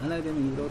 안, 안 하게 되면 이거로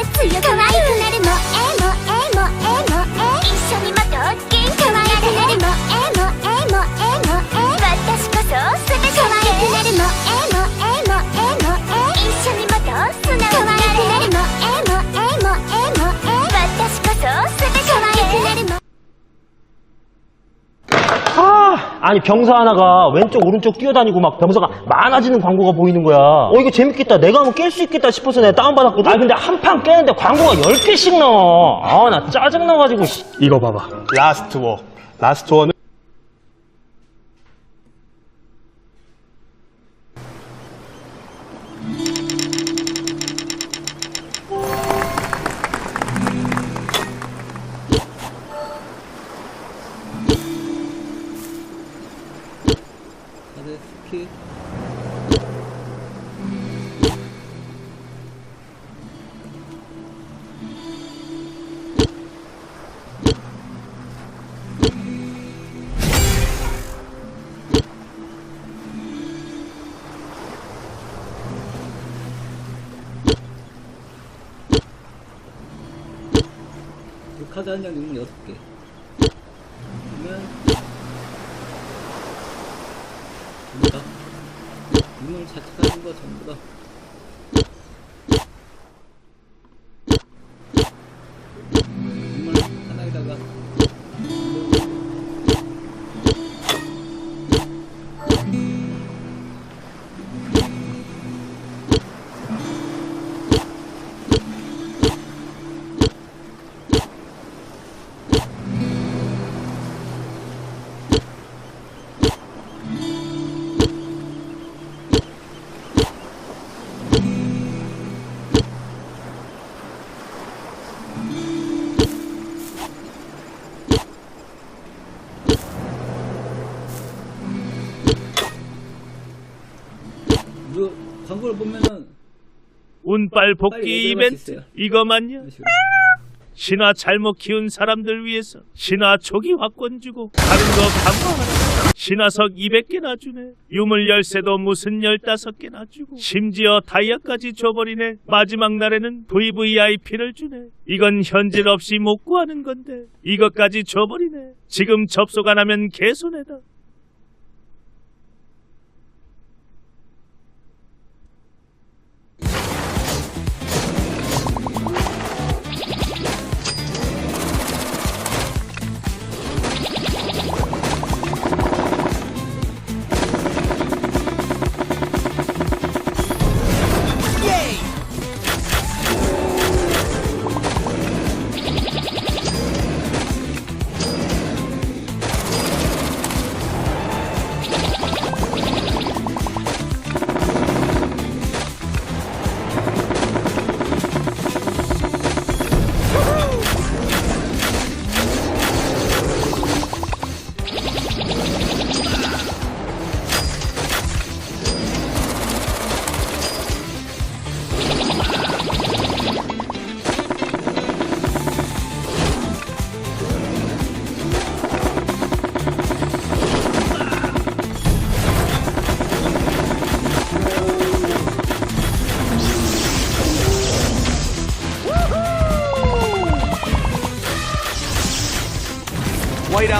你要干嘛 아, 아니 병사 하나가 왼쪽 오른쪽 뛰어다니고 막 병사가 많아지는 광고가 보이는 거야. 어 이거 재밌겠다. 내가 한번 깰 수 있겠다 싶어서 내가 다운받았거든. 아 근데 한 판 깨는데 광고가 10개씩 나와. 아 나 짜증나가지고 씨. 이거 봐봐. 라스트 워. 라스트 워는 그 카드 한장 있는 여섯 개 보면은 운빨 복귀 이벤트. 이거만요? 식으로 신화 잘못 키운 사람들 위해서 신화 초기 확권 주고 다른 거 감사하라. 신화석 200개나 주네. 유물 열쇠도 무슨 15개나 주고 심지어 다이아까지 줘버리네. 마지막 날에는 VVIP를 주네. 이건 현질 없이 못 구하는 건데 이것까지 줘버리네. 지금 접속 안 하면 개손해다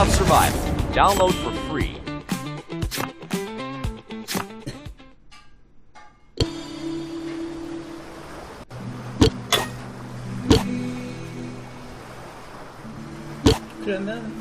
Out Survival. Download for free. 그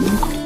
질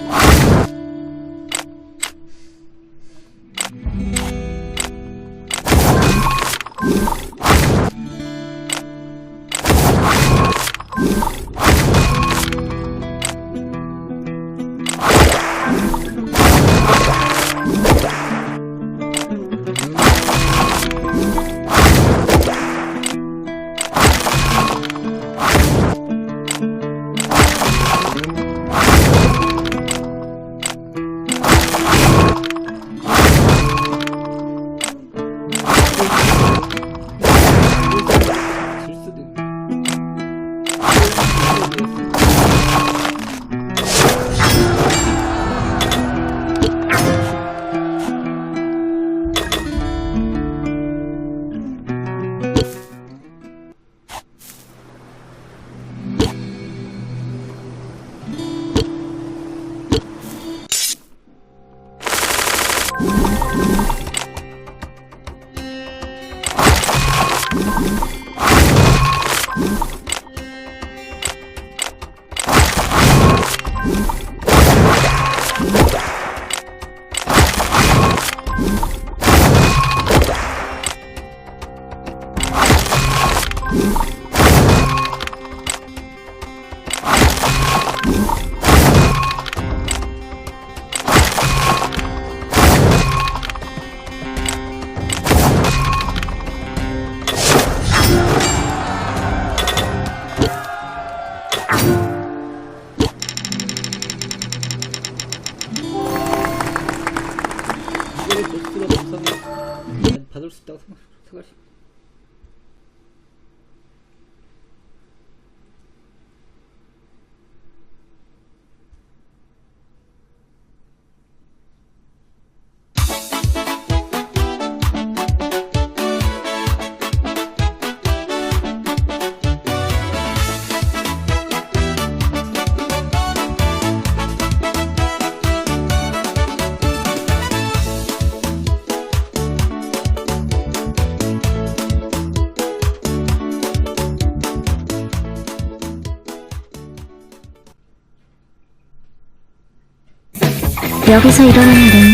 여기서 이러는 일은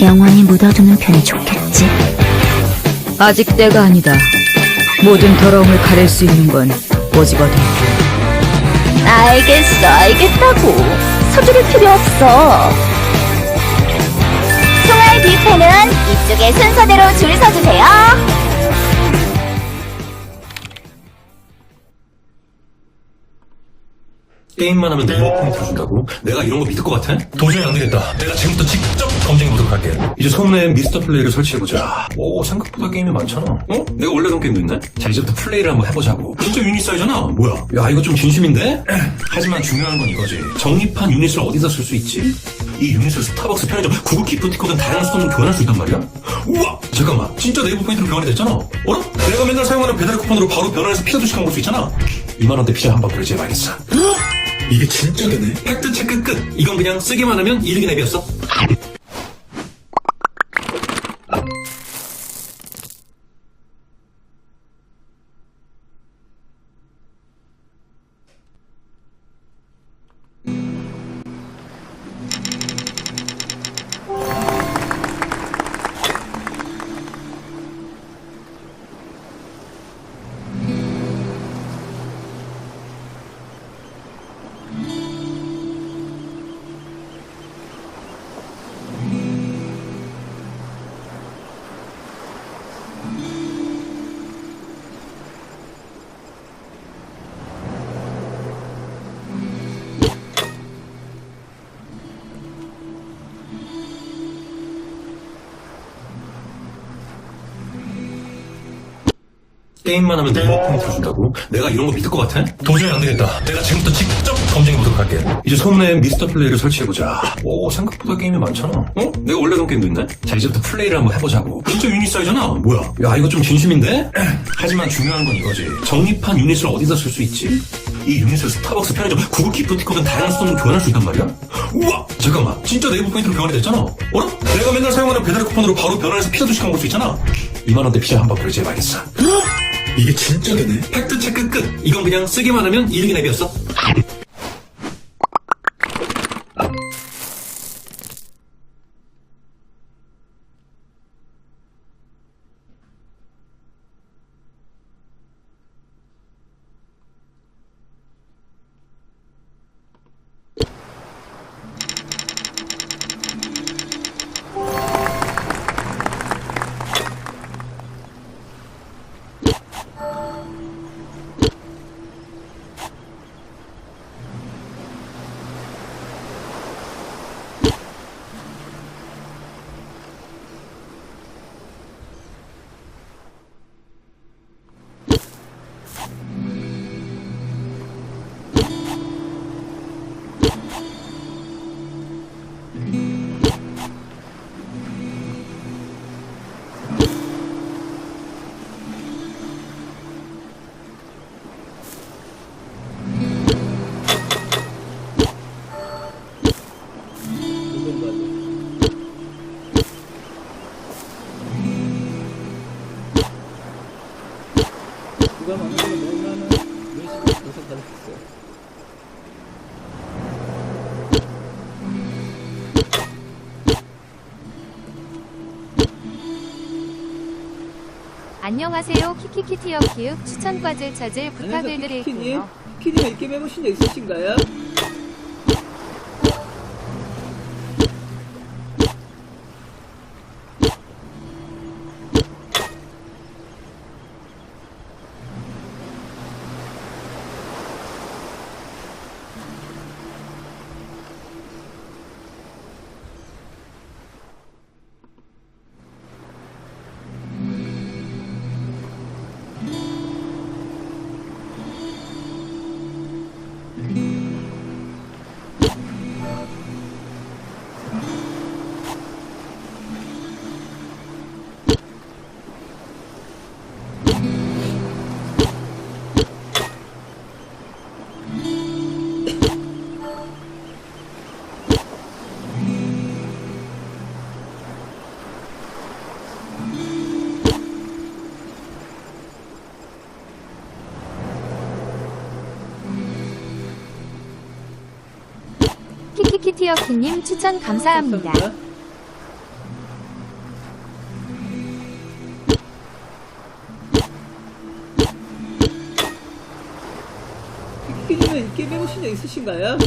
영원히 묻어두는 편이 좋겠지. 아직 때가 아니다. 모든 더러움을 가릴 수 있는 건 오직어디. 알겠어, 알겠다고. 서두를 필요 없어. 총알 뷔페는 이쪽에 순서대로 줄 서주세요. 게임만 하면 네이버 포인트를 준다고? 내가 이런 거 믿을 것 같아? 도저히 안 되겠다. 내가 지금부터 직접 검증해보도록 할게. 이제 소문에 미스터 플레이를 설치해보자. 오, 생각보다 게임이 많잖아. 어? 내가 원래 그런 게임도 있네? 자, 이제부터 플레이를 한번 해보자고. 진짜 유닛 사이잖아. 뭐야? 야, 이거 좀 진심인데? 하지만 중요한 건 이거지. 정립한 유닛을 어디서 쓸 수 있지? 이 유닛을 스타벅스 편의점, 구글 기프티콘 등 다양한 수단으로 교환할 수 있단 말이야? 우와! 잠깐만. 진짜 네이버 포인트로 교환이 됐잖아. 어라? 내가 맨날 사용하는 배달 쿠폰으로 바로 변환해서 피자도 시켜 먹을 수 있잖아. 2만원대 피자 한번 결제해봐야겠어. 이게 진짜 되네. 팩트 체크 끝. 이건 그냥 쓰기만 하면 이득이 내비였어. 게임만 하면 네이버 포인트를 준다고? 내가 이런 거 믿을 것 같아? 도저히 안 되겠다. 내가 지금부터 직접 검증해보도록 할게. 이제 소문에 미스터 플레이를 설치해보자. 오, 생각보다 게임이 많잖아. 어? 내가 원래 던 게임도 있네? 자, 이제부터 플레이를 한번 해보자고. 진짜 유닛 사이잖아. 뭐야? 야, 이거 좀 진심인데? 하지만 중요한 건 이거지. 적립한 유닛을 어디다 쓸 수 있지? 이 유닛을 스타벅스, 편의점, 구글 기프티콘 다양한 수단으로 교환할 수 있단 말이야? 우와! 잠깐만. 진짜 네이버 포인트로 교환이 됐잖아. 어라? 내가 맨날 사용하는 배달 쿠폰으로 바로 변환해서 피자 두 시간 먹을 수 있잖아. 2만원대 피자 한번 결제해봐야겠어. 이게 진짜 되네. 팩트 체크 끝. 이건 그냥 쓰기만 하면 이르긴 앱이었어. 안녕하세요. 키키키티어 키읔 추천과질 찾을 부탁을 키님, 드릴게요. 키님. 이렇게 해보신 적 있으신가요? 키키키티어 키님 추천 감사합니다 키님은 이렇게 해보신 적 있으신가요?